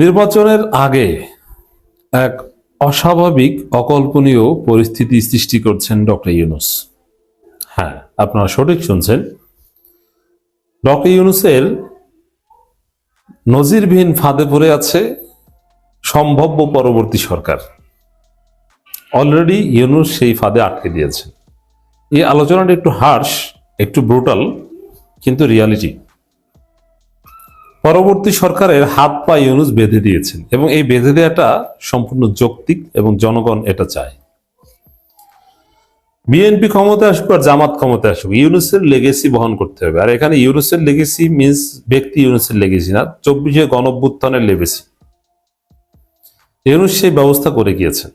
নির্বাচনের আগে এক অস্বাভাবিক, অকল্পনীয় পরিস্থিতি সৃষ্টি করছেন ডক্টর ইউনুস। হ্যাঁ আপনারা সঠিক শুনছেন। ডক্টর ইউনুসের নজিরবিহীন ফাঁদে পড়ে আছে সম্ভাব্য পরবর্তী সরকার। অলরেডি ইউনুস সেই ফাঁদে আটকে দিয়েছে এই আলোচনাটা একটু হার্শ, একটু ব্রুটাল, কিন্তু রিয়ালিটি। পরবর্তী সরকারের হাত পা ইউনুস বেঁধে দিয়েছেন এবং এই বেঁধে দেওয়াটা সম্পূর্ণ যৌক্তিক এবং জনগণ এটা চায়। বিএনপি ক্ষমতা আসুক আর জামাত ক্ষমতা আসুক, ইউনুসের লেগেসি বহন করতে হবে। আর এখানে ইউনুসের লেগেসি মিন্স ব্যক্তি ইউনুসের লেগেসি না, চব্বিশে গণভ্যুত্থানের লেগেসি ইউনুস সেই ব্যবস্থা করে গিয়েছেন।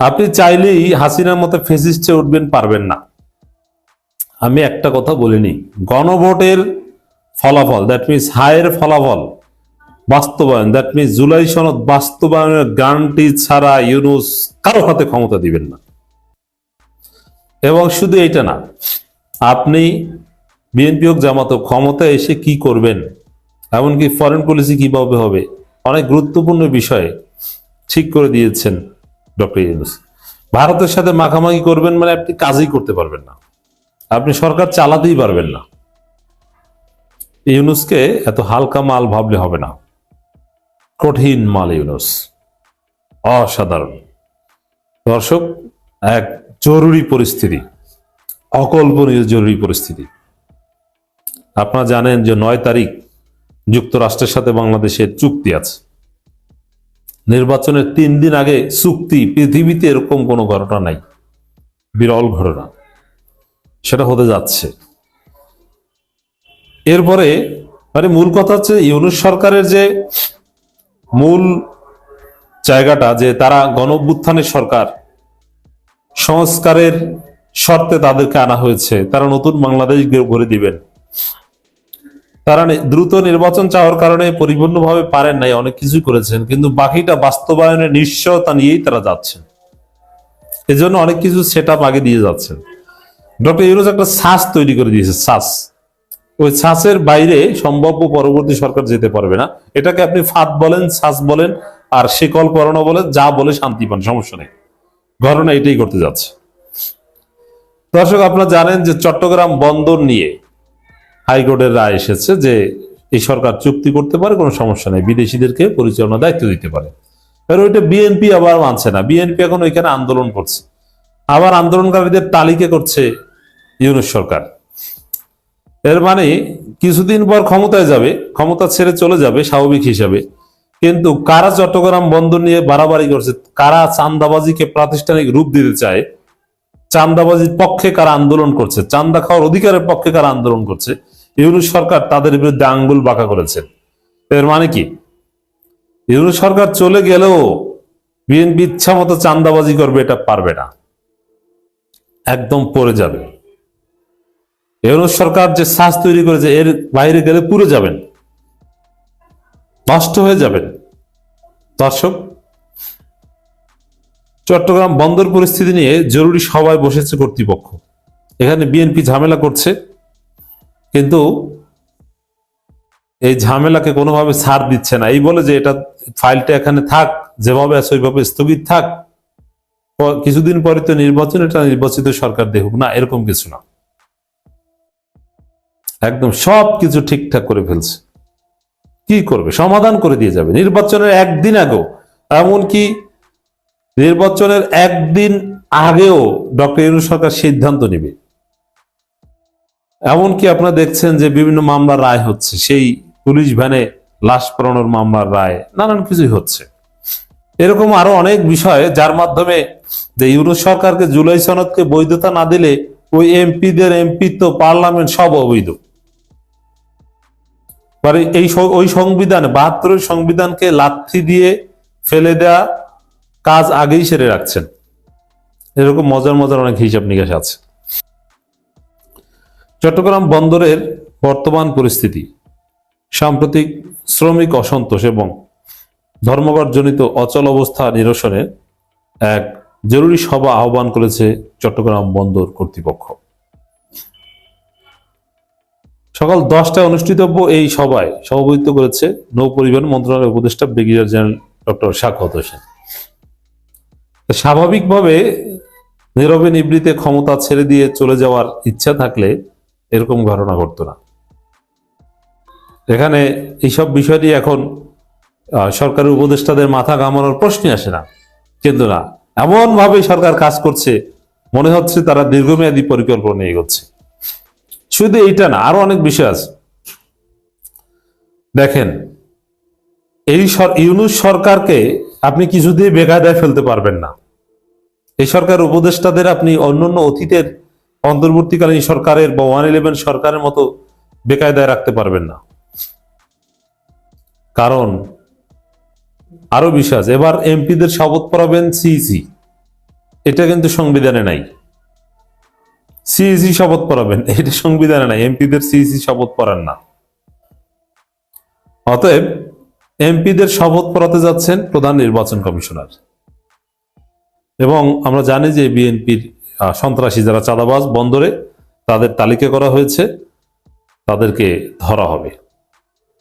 আপনি চাইলেই হাসিনার মতো ফেসিস্টে উঠবেন, পারবেন না। আমি একটা কথা বলিনি, গণভোটের ফলাফল দ্যাট মিনস হায়ের ফলাফল, বাস্তবায়ন দ্যাট মিনস জুলাই সনদ বাস্তবায়নের গ্যারান্টি ছাড়া ইউনুস কারও হাতে ক্ষমতা দিবেন না। এবং শুধু এইটা না, আপনি বিএনপি হোক, জামাত ক্ষমতা এসে কি করবেন, এমনকি ফরেন পলিসি কীভাবে হবে, অনেক গুরুত্বপূর্ণ বিষয়ে ঠিক করে দিয়েছেন ডক্টর ইউনুস। ভারতের সাথে মাখামাখি করবেন মানে আপনি কাজই করতে পারবেন না। আপনি সরকার চালাতেই পারবেন না। ইউনুসকে এত হালকা মাল ভাবলে হবে না। কঠিন মাল ইউনুস। অসাধারণ। দর্শক, এক জরুরি পরিস্থিতি, অকল্পনীয় জরুরি পরিস্থিতি। আপনারা জানেন যে নয় তারিখ যুক্তরাষ্ট্রের সাথে বাংলাদেশের চুক্তি আছে। নির্বাচনের তিন দিন আগে চুক্তি, পৃথিবীতে এরকম কোনো ঘটনা নাই। বিরল ঘটনা। সেটা হতে যাচ্ছে। এরপরে মানে মূল কথা হচ্ছে ইউনুস সরকারের যে মূল জায়গাটা, যে তারা গণভ্যুত্থানের সরকার, সংস্কারের শর্তে তাদেরকে আনা হয়েছে, তারা নতুন বাংলাদেশ গড়ে দিবেন। তারা দ্রুত নির্বাচন চাওয়ার কারণে পরিপূর্ণভাবে পারেন নাই, অনেক কিছুই করেছেন, কিন্তু বাকিটা বাস্তবায়নের নিশ্চয়তা নিয়েই তারা যাচ্ছেন। এজন্য অনেক কিছু সেট আগে দিয়ে যাচ্ছেন। ডক্টর ইউনুস একটা শ্বাস তৈরি করে দিয়েছে শ্বাস ওই শ্বাসের বাইরে সম্ভাব্য পরবর্তী সরকার যেতে পারবে না। এটাকে আপনি ফাঁদ বলেন শ্বাস বলেন, আর শিকল করোনা বলেন যা বলে শান্তি পান, সমস্যা নেই। ঘটনা এটাই করতে যাচ্ছে। দর্শক, আপনারা জানেন যে চট্টগ্রাম বন্দর নিয়ে হাইকোর্টের রায় এসেছে যে এই সরকার চুক্তি করতে পারে, কোনো সমস্যা নেই। বিদেশিদেরকে পরিচালনা দায়িত্ব দিতে পারে। আর ওইটা বিএনপি আবার মানছে না। বিএনপি এখন ওইখানে আন্দোলন করছে। আবার আন্দোলনকারীদের তালিকা করছে ইউনুস সরকার। এর মানে কিছুদিন পর ক্ষমতায় যাবে, ক্ষমতা ছেড়ে চলে যাবে স্বাভাবিক হিসাবে। কিন্তু কারা চট্টগ্রাম বন্দর নিয়ে বাড়াবাড়ি করছে, কারা চান্দাবাজিকে প্রাতিষ্ঠানিক রূপ দিতে চায় চান্দাবাজির পক্ষে কারা আন্দোলন করছে চান্দা খাওয়ার অধিকারের পক্ষে কারা আন্দোলন করছে, ইউনুস সরকার তাদের বিরুদ্ধে আঙ্গুল বাঁকা করেছে। এর মানে কি? ইউনুস সরকার চলে গেলেও বিএনপি ইচ্ছা মতো চান্দাবাজি করবে এটা পারবে না। একদম পড়ে যাবে। ইউনুস সরকার যে শ্বাস তৈরি করেছে, এর বাইরে গেলে পুড়ে যাবেন। নষ্ট হয়ে যাবেন। দর্শক, চট্টগ্রাম বন্দর পরিস্থিতি নিয়ে জরুরি সভায় বসেছে কর্তৃপক্ষ। এখানে বিএনপি ঝামেলা করছে, কিন্তু এই ঝামেলাকে কোনোভাবে ছাড় দিচ্ছে না। এই বলে যে এটা ফাইলটা এখানে থাক, যেভাবে আছে ওইভাবে স্থগিত থাক। কিছুদিন পরে তো নির্বাচন, এটা নির্বাচিত সরকার দেখুক। না, এরকম কিছু না। একদম সব কিছু ঠিকঠাক করে ফেলছে। কি করবে? সমাধান করে দিয়ে যাবে। নির্বাচনের একদিন আগেও, এমনকি নির্বাচনের একদিন আগেও ডক্টর ইউনুস সরকার সিদ্ধান্ত নেবে। এমনকি আপনারা দেখছেন যে বিভিন্ন মামলার রায় হচ্ছে। সেই পুলিশ ভ্যানে লাশ পড়ানোর মামলার রায়, নানান কিছুই হচ্ছে। এরকম আরও অনেক বিষয়, যার মাধ্যমে যে ইউনুস সরকারকে জুলাই সনদকে বৈধতা না দিলে ওই এমপিদের এমপি তো পার্লামেন্ট সব অবৈধ। পরে এই ওই সংবিধান বাহাত্তরের সংবিধানকে লাথি দিয়ে ফেলে দেয়া কাজ আগেই সেরে রাখছেন। এরকম মজার মজার অনেক হিসাব নিকাশ আছে। চট্টগ্রাম বন্দরের বর্তমান পরিস্থিতি, সাম্প্রতিক শ্রমিক অসন্তোষ এবং ধর্মঘটজনিত অচল অবস্থা নিরসনে এক জরুরি সভা আহ্বান করেছে চট্টগ্রাম বন্দর কর্তৃপক্ষ। সকাল দশটায় অনুষ্ঠিতব্য এই সভায় সভাপতিত্ব করেছে নৌ পরিবহন মন্ত্রণালয়ের উপদেষ্টা ব্রিগেডিয়ার জেনারেল ডক্টর শাকত হোসেন। স্বাভাবিকভাবে নীরবে নিবৃতে ক্ষমতা ছেড়ে দিয়ে চলে যাওয়ার ইচ্ছা থাকলে এরকম ঘটনা ঘটতো না। এখানে এইসব বিষয়টি এখন আহ, সরকারি উপদেষ্টাদের মাথা ঘামানোর প্রশ্নই আসে না কিন্তু না। এমন ভাবে সরকার কাজ করছে মনে হচ্ছে তারা দীর্ঘমেয়াদী পরিকল্পনা এগোচ্ছে। শুধু এইটা না, আরও অনেক বিষয় আছে। দেখেন, এই ইউনুস সরকারকে আপনি কিছু দিয়ে বেকায়দায় ফেলতে পারবেন না। এই সরকার উপদেষ্টাদের আপনি অন্যান্য অতীতের, অন্তর্বর্তীকালীন সরকারের বা ওয়ান ইলেভেন সরকারের মতো বেকায়দায় রাখতে পারবেন না। কারণ, আরও বিশ্বাস এবার এমপিদের শপথ পড়াবেন সিইসি এটা কিন্তু সংবিধানে নাই। সিইসি শপথ পড়াবেন এটা সংবিধানে নাই। এমপিদের সিইসি শপথ পড়ান না। অতএব এমপিদের শপথ পড়াতে যাচ্ছেন প্রধান নির্বাচন কমিশনার। এবং আমরা জানি যে বিএনপির সন্ত্রাসী যারা চাঁদাবাজ বন্দরে, তাদের তালিকা করা হয়েছে। তাদেরকে ধরা হবে।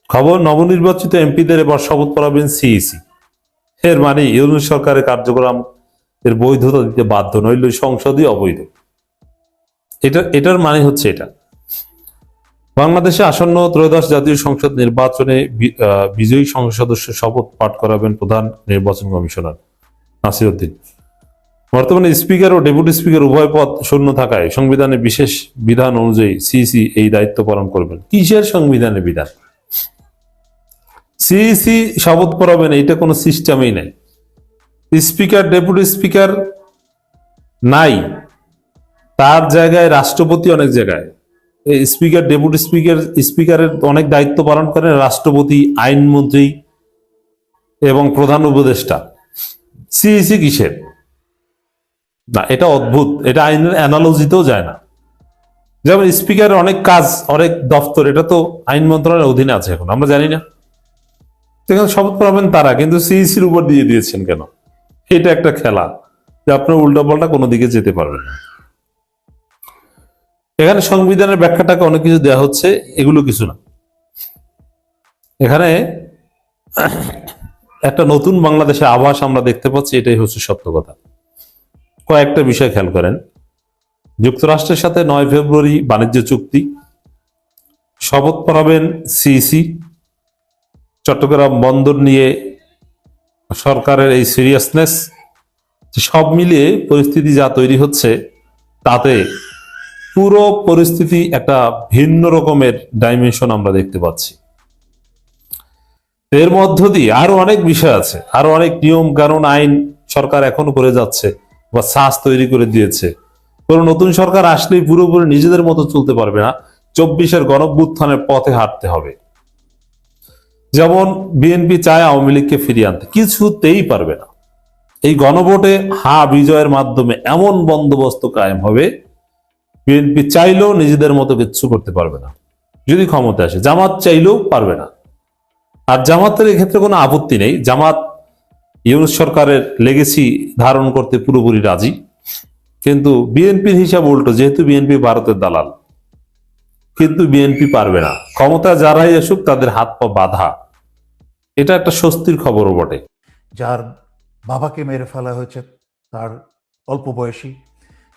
খবর, নবনির্বাচিত এমপিদের এবার শপথ পড়াবেন সিইসি এর মানে ইউনুস সরকারের কার্যক্রম এর বৈধতা দিতে বাধ্য নইলে সংসদই অবৈধ। এটা, এটার মানে হচ্ছে এটা। বাংলাদেশে আসন্ন ত্রয়োদশ জাতীয় সংসদ নির্বাচনে বিজয়ী সংসদ সদস্য শপথ পাঠ করাবেন প্রধান নির্বাচন কমিশনার নাসিরউদ্দিন বর্তমানে স্পিকার ও ডেপুটি স্পিকার উভয় পদ শূন্য থাকায় সংবিধানে বিশেষ বিধান অনুযায়ী সিসি এই দায়িত্ব পালন করবেন। কিসের সংবিধানে বিধান? সিইসি শপথ পড়াবেন এটা কোনো সিস্টেমই নাই। স্পিকার, ডেপুটি স্পিকার নাই। তার জায়গায় রাষ্ট্রপতি অনেক জায়গায়। স্পিকার, ডেপুটি স্পিকার, স্পিকারের অনেক দায়িত্ব পালন করেন রাষ্ট্রপতি, আইনমন্ত্রী এবং প্রধান উপদেষ্টা। সিইসি কিসের? না, এটা অদ্ভুত। এটা আইনের অ্যানালজিতেও যায় না। যেমন স্পিকারের অনেক কাজ, অনেক দফতর, এটা তো আইন মন্ত্রণালয়ের অধীনে আছে এখন, আমরা জানি না। সেখানে শপথ পাবেন তারা, কিন্তু সিইসির উপর দিয়ে দিয়েছেন কেন? এটা একটা খেলা, যে আপনার উল্টা পাল্টা কোনো দিকে যেতে পারবেন না। এখানে সংবিধানের ব্যাখ্যাটাকে অনেক কিছু দেওয়া হচ্ছে, এগুলো কিছু না। এখানে একটা নতুন বাংলাদেশের আভাস আমরা দেখতে পাচ্ছি, এটাই হচ্ছে সত্য কথা। কয়েকটা বিষয় খেয়াল করেন। যুক্তরাষ্ট্রের সাথে নয় ফেব্রুয়ারি বাণিজ্য চুক্তি। শপথ পড়াবেন সিইসি। চট্টগ্রাম বন্দর নিয়ে সরকারের এই সিরিয়াসনেস সব মিলিয়ে পরিস্থিতি যা তৈরি হচ্ছে, তাতে পুরো পরিস্থিতি একটা ভিন্ন রকমের ডাইমেনশন আমরা দেখতে পাচ্ছি। এর মধ্য দিয়ে আরও অনেক বিষয় আছে, আরও অনেক নিয়ম কানুন আইন সরকার এখনও করে যাচ্ছে বা সাস তৈরি করে দিয়েছে। কোন নতুন সরকার আসলেই পুরোপুরি নিজেদের মতো চলতে পারবে না, চব্বিশের গণভ্যুত্থানের পথে হাঁটতে হবে। যেমন বিএনপি চায় আওয়ামী লীগকে ফিরিয়ে আনতে, কিছুতেই পারবে না। এই গণভোটে হা বিজয়ের মাধ্যমে এমন বন্দোবস্ত কায়েম হবে বিএনপি চাইলেও নিজেদের মতো কিচ্ছু করতে পারবে না। যদি ক্ষমতা আসে, জামাত চাইলেও পারবে না। আর জামাতের এক্ষেত্রে কোনো আপত্তি নেই। জামাত ইউনুস সরকারের লেগেসি ধারণ করতে পুরোপুরি রাজি। কিন্তু বিএনপির হিসাব উল্টো, যেহেতু বিএনপি ভারতের দালাল, কিন্তু বিএনপি পারবে না। ক্ষমতা যারাই আসুক, তাদের হাত পা বাধা। এটা একটা স্বস্তির খবরও বটে। যার বাবাকে মেরে ফেলা হয়েছে, তার অল্প বয়সী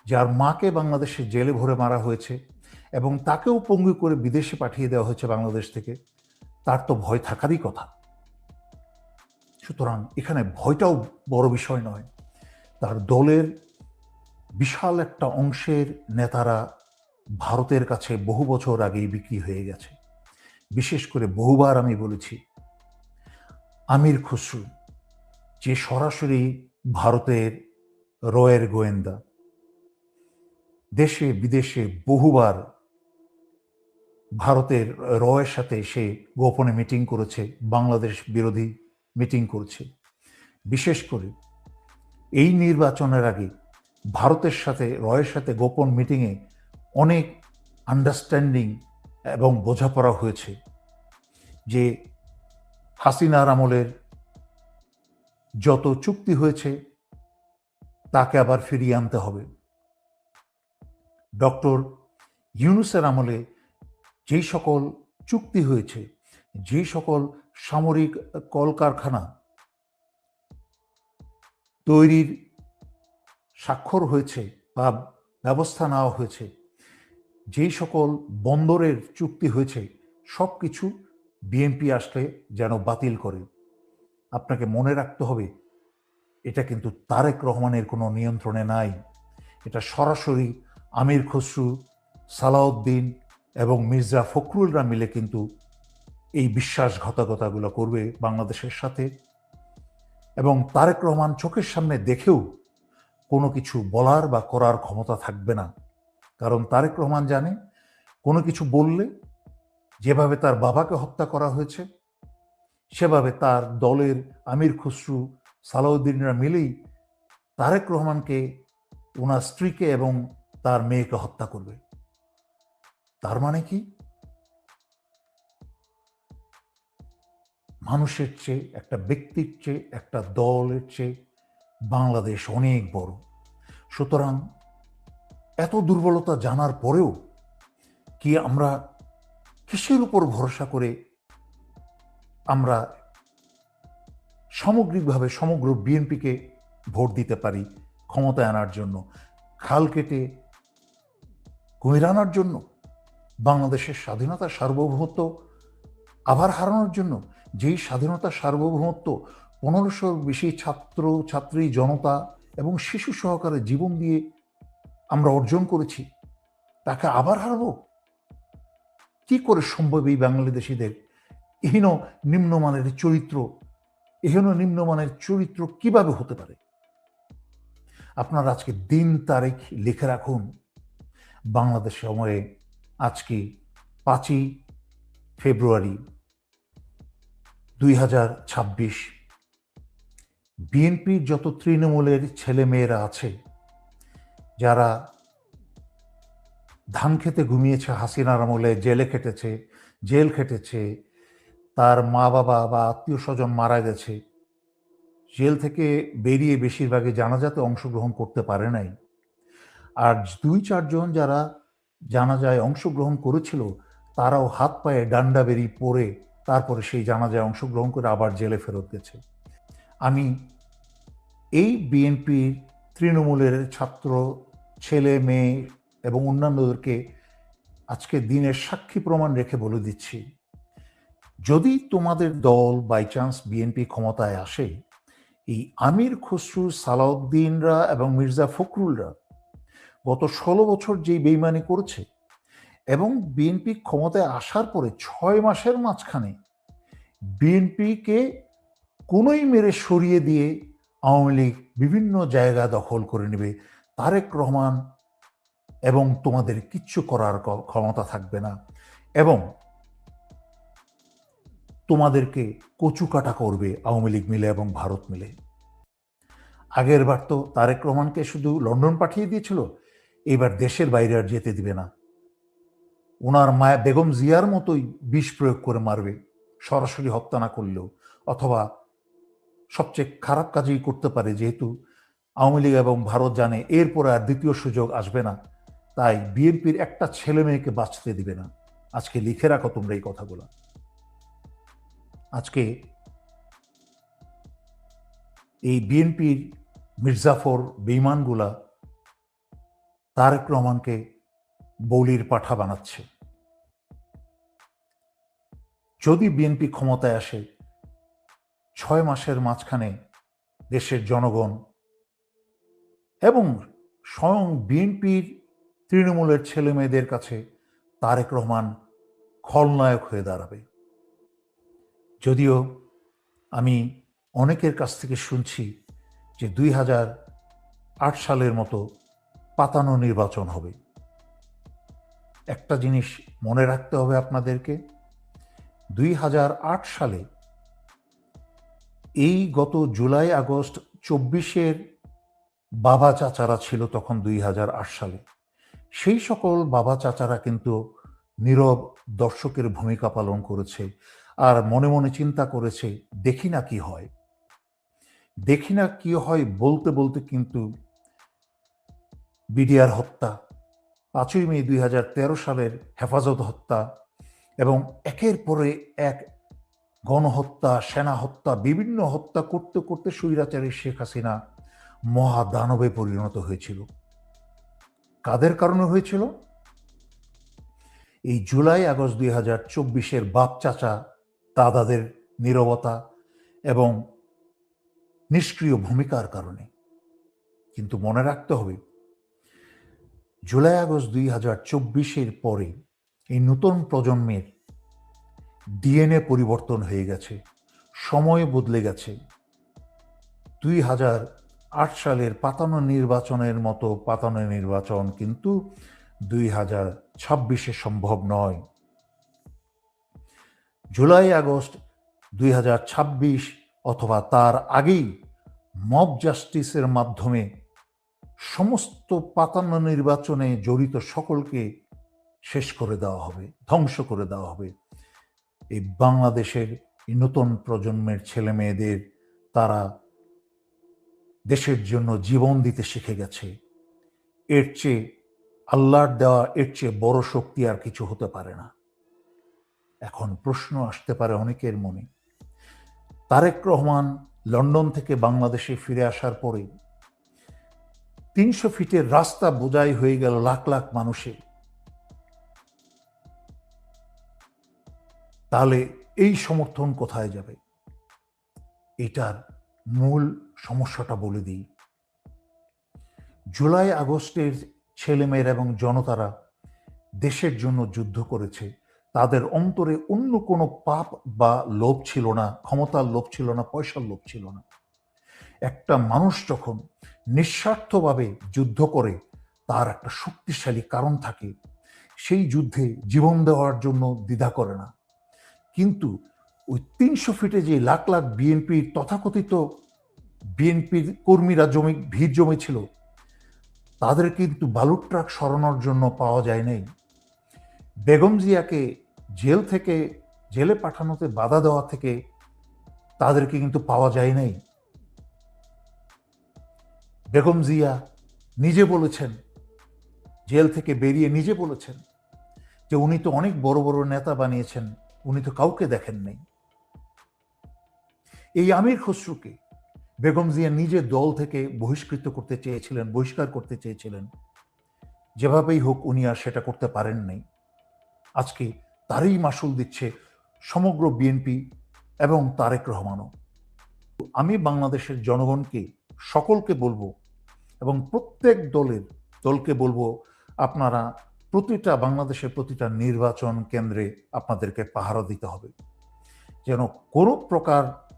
যার মাকে বাংলাদেশে জেলে ভরে মারা হয়েছে এবং তাকেও পঙ্গু করে বিদেশে পাঠিয়ে দেওয়া হয়েছে বাংলাদেশ থেকে, তার তো ভয় থাকারই কথা। সুতরাং এখানে ভয়টাও বড় বিষয় নয়। তার দলের বিশাল একটা অংশের নেতারা ভারতের কাছে বহু বছর আগেই বিক্রি হয়ে গেছে। বিশেষ করে বহুবার আমি বলেছি, আমির খসরু, যে সরাসরি ভারতের রয়ের গোয়েন্দা দেশে, বিদেশে বহুবার ভারতের রয়ের সাথে সে গোপনে মিটিং করেছে, বাংলাদেশ বিরোধী মিটিং করছে। বিশেষ করে এই নির্বাচনের আগে ভারতের সাথে, রয়ের সাথে গোপন মিটিংয়ে অনেক আন্ডারস্ট্যান্ডিং এবং বোঝাপড়া হয়েছে যে হাসিনার আমলের যত চুক্তি হয়েছে, তাকে আবার ফিরিয়ে আনতে হবে। ডক্টর ইউনুসের আমলে যেই সকল চুক্তি হয়েছে যে সকল সামরিক কলকারখানা তৈরির স্বাক্ষর হয়েছে বা ব্যবস্থা নেওয়া হয়েছে, যেই সকল বন্দরের চুক্তি হয়েছে, সব কিছু বিএনপি আসলে যেন বাতিল করে। আপনাকে মনে রাখতে হবে, এটা কিন্তু তারেক রহমানের কোনো নিয়ন্ত্রণে নাই। এটা সরাসরি আমির খসরু, সালাউদ্দিন এবং মির্জা ফখরুলরা মিলে কিন্তু এই বিশ্বাসঘাতকতাগুলো করবে বাংলাদেশের সাথে। এবং তারেক রহমান চোখের সামনে দেখেও কোনো কিছু বলার বা করার ক্ষমতা থাকবে না। কারণ তারেক রহমান জানে, কোনো কিছু বললে যেভাবে তার বাবাকে হত্যা করা হয়েছে, সেভাবে তার দলের আমির খসরু, সালাউদ্দিনরা মিলেই তারেক রহমানকে, ওনার স্ত্রীকে এবং তার মেয়েকে হত্যা করবে। তার মানে কি? মানুষের চেয়ে, একটা ব্যক্তির চেয়ে, একটা দলের চেয়ে বাংলাদেশ অনেক বড়। সুতরাং এত দুর্বলতা জানার পরেও কি আমরা কিসের উপর ভরসা করে আমরা সামগ্রিকভাবে সমগ্র বিএনপিকে ভোট দিতে পারি ক্ষমতায় আনার জন্য? খাল কেটে কুমির জন্য, বাংলাদেশের স্বাধীনতা সার্বভৌমত্ব আবার হারানোর জন্য, যেই স্বাধীনতা সার্বভৌমত্ব পনেরোশোর বেশি ছাত্র, ছাত্রী, জনতা এবং শিশু সহকারে জীবন দিয়ে আমরা অর্জন করেছি, তাকে আবার হারাবো? কি করে সম্ভব এই বাংলাদেশিদের? এহীন নিম্নমানের চরিত্র, এহেন নিম্নমানের চরিত্র কীভাবে হতে পারে? আপনারা আজকে দিন তারিখ লিখে রাখুন। বাংলাদেশ সময়ে আজকে পাঁচই ফেব্রুয়ারি দুই হাজার ছাব্বিশ। বিএনপির যত তৃণমূলের ছেলে মেয়েরা আছে, যারা ধান খেতে ঘুমিয়েছে, হাসিনার আমলে জেলে খেটেছে, জেল খেটেছে, তার মা বাবা বা আত্মীয় স্বজন মারা গেছে, জেল থেকে বেরিয়ে বেশিরভাগই জানাজাতে অংশগ্রহণ করতে পারে নাই। আর দুই চারজন যারা জানাজায় অংশগ্রহণ করেছিল, তারাও হাত পায়ে ডান্ডা বেরিয়ে পড়ে তারপরে সেই জানাজায় অংশগ্রহণ করে আবার জেলে ফেরত গেছে। আমি এই বিএনপির তৃণমূলের ছাত্র, ছেলে, মেয়ে এবং অন্যান্যদেরকে আজকে দিনের সাক্ষী প্রমাণ রেখে বলে দিচ্ছি, যদি তোমাদের দল বাই চান্স বিএনপি ক্ষমতায় আসে, এই আমির খসরু, সালাউদ্দিনরা এবং মির্জা ফখরুলরা গত ষোলো বছর যেই বেইমানি করেছে এবং বিএনপি ক্ষমতায় আসার পরে ছয় মাসের মাঝখানে বিএনপিকে কোনোই মেরে সরিয়ে দিয়ে আওয়ামী লীগ বিভিন্ন জায়গা দখল করে নেবে, তারেক রহমান এবং তোমাদের কিচ্ছু করার ক্ষমতা থাকবে না এবং তোমাদেরকে কচুকাটা করবে আওয়ামী লীগ মিলে এবং ভারত মিলে। আগের বার তো তারেক রহমানকে শুধু লন্ডন পাঠিয়ে দিয়েছিল এবার দেশের বাইরে আর যেতে দিবে না। ওনার মায়া বেগম জিয়ার মতোই বিষ প্রয়োগ করে মারবে, সরাসরি হত্যা না করলেও, অথবা সবচেয়ে খারাপ কাজই করতে পারে যেহেতু আওয়ামী লীগ এবং ভারত জানে এরপরে আর দ্বিতীয় সুযোগ আসবে না, তাই বিএনপির একটা ছেলে মেয়েকে বাঁচতে দিবে না। আজকে লিখে রাখো তোমরা এই কথাগুলো। আজকে এই বিএনপির মির্জাফর বেইমানগুলা তারেক রহমানকে বৌলির পাঠা বানাচ্ছে। যদি বিএনপি ক্ষমতায় আসে, ছয় মাসের মাঝখানে দেশের জনগণ এবং স্বয়ং বিএনপির তৃণমূলের ছেলে মেয়েদের কাছে তারেক রহমান খলনায়ক হয়ে দাঁড়াবে। যদিও আমি অনেকের কাছ থেকে শুনছি যে দুই হাজার আট সালের মতো পাতানো নির্বাচন হবে। একটা জিনিস মনে রাখতে হবে আপনাদেরকে, দুই হাজার আট সালে এই গত জুলাই, আগস্ট, চব্বিশের বাবা চাচারা ছিল তখন দুই হাজার আট সালে। সেই সকল বাবা চাচারা কিন্তু নীরব দর্শকের ভূমিকা পালন করেছে আর মনে মনে চিন্তা করেছে, দেখি না কি হয়। দেখি না কি হয় বলতে বলতে কিন্তু বিডিআর হত্যা, পাঁচই মে দুই হাজার তেরো সালের হেফাজত হত্যা এবং একের পরে এক গণহত্যা, সেনা হত্যা, বিভিন্ন হত্যা করতে করতে স্বৈরাচারী শেখ হাসিনা মহাদানবে পরিণত হয়েছিল। কাদের কারণে হয়েছিল? এই জুলাই আগস্ট দুই হাজার চব্বিশের বাপ চাচা, দাদাদের নীরবতা এবং নিষ্ক্রিয় ভূমিকার কারণে। কিন্তু মনে রাখতে হবে জুলাই আগস্ট দুই হাজার চব্বিশের পরে এই নতুন প্রজন্মের ডিএনএ পরিবর্তন হয়ে গেছে, সময় বদলে গেছে। দুই হাজার আট সালের পাতানো নির্বাচনের মতো পাতানো নির্বাচন কিন্তু দুই হাজার ছাব্বিশে সম্ভব নয়। জুলাই আগস্ট দুই হাজার ছাব্বিশ অথবা তার আগেই মব জাস্টিসের মাধ্যমে সমস্ত পাতান্ন নির্বাচনে জড়িত সকলকে শেষ করে দেওয়া হবে, ধ্বংস করে দেওয়া হবে। এই বাংলাদেশের নতুন প্রজন্মের ছেলে মেয়েদের তারা দেশের জন্য জীবন দিতে শিখে গেছে। এর চেয়ে আল্লাহর দেওয়া, এর চেয়ে বড় শক্তি আর কিছু হতে পারে না। এখন প্রশ্ন আসতে পারে অনেকের মনে। তারেক রহমান লন্ডন থেকে বাংলাদেশে ফিরে আসার পরে তিনশো ফিটের রাস্তা বোঝাই হয়ে গেল লাখ লাখ মানুষের। তাহলে এই সমর্থন কোথায় যাবে? এটার মূল সমস্যাটা বলে দিই। জুলাই আগস্টের ছেলেমেয়েরা এবং জনতারা দেশের জন্য যুদ্ধ করেছে। তাদের অন্তরে অন্য কোনো পাপ বা লোভ ছিল না, ক্ষমতার লোভ ছিল না, পয়সার লোভ ছিল না। একটা মানুষ যখন নিঃস্বার্থভাবে যুদ্ধ করে তার একটা শক্তিশালী কারণ থাকে। সেই যুদ্ধে জীবন দেওয়ার জন্য দ্বিধা করে না। কিন্তু ওই তিনশো ফিটে যে লাখ লাখ বিএনপির তথাকথিত বিএনপির কর্মীরা জমি, ভিড় জমেছিল, তাদের কিন্তু বালুর ট্রাক সরানোর জন্য পাওয়া যায় নাই। বেগম জিয়াকে জেল থেকে, জেলে পাঠানোতে বাধা দেওয়া থেকে তাদেরকে কিন্তু পাওয়া যায় নাই। বেগম জিয়া নিজে বলেছেন, জেল থেকে বেরিয়ে নিজে বলেছেন যে উনি তো অনেক বড় বড় নেতা বানিয়েছেন, উনি তো কাউকে দেখেন নাই। এই আমির খসরুকে বেগম জিয়া নিজে দল থেকে বহিষ্কৃত করতে চেয়েছিলেন, বহিষ্কার করতে চেয়েছিলেন। যেভাবেই হোক উনি আর সেটা করতে পারেন নাই। আজকে তারই মাসুল দিচ্ছে সমগ্র বিএনপি এবং তারেক রহমানও। আমি বাংলাদেশের জনগণকে সকলকে বলব এবং প্রত্যেক দলের দলকে বলব, আপনারা প্রতিটা বাংলাদেশের প্রতিটা নির্বাচন কেন্দ্রে আপনাদেরকে পাহারা দিতে হবে। যেন কোনো প্রকার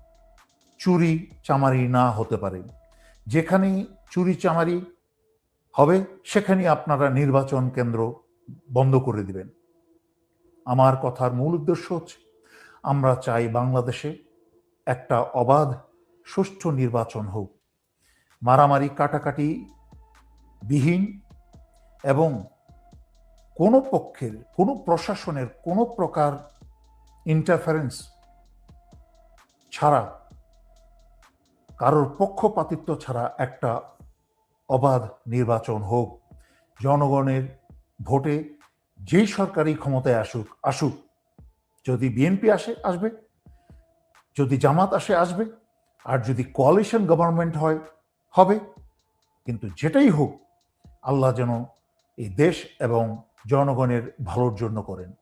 চুরি চামারি না হতে পারে। যেখানেই চুরি চামারি হবে, সেখানেই আপনারা নির্বাচন কেন্দ্র বন্ধ করে দিবেন। আমার কথার মূল উদ্দেশ্য হচ্ছে, আমরা চাই বাংলাদেশে একটা অবাধ, সুষ্ঠু নির্বাচন হোক। মারামারি, কাটাকাটি, বিহীন এবং কোনো পক্ষের, কোনো প্রশাসনের কোনো প্রকার ইন্টারফারেন্স ছাড়া, কারোর পক্ষপাতিত্ব ছাড়া একটা অবাধ নির্বাচন হোক। জনগণের ভোটে যেই সরকারি ক্ষমতায় আসুক আসুক, যদি বিএনপি আসে, আসবে। যদি জামাত আসে, আসবে। আর যদি কোয়ালিশন গভর্নমেন্ট হয় হবে। কিন্তু যেটাই হোক আল্লাহ যেন এই দেশ এবং জনগণের ভালোর জন্য করেন।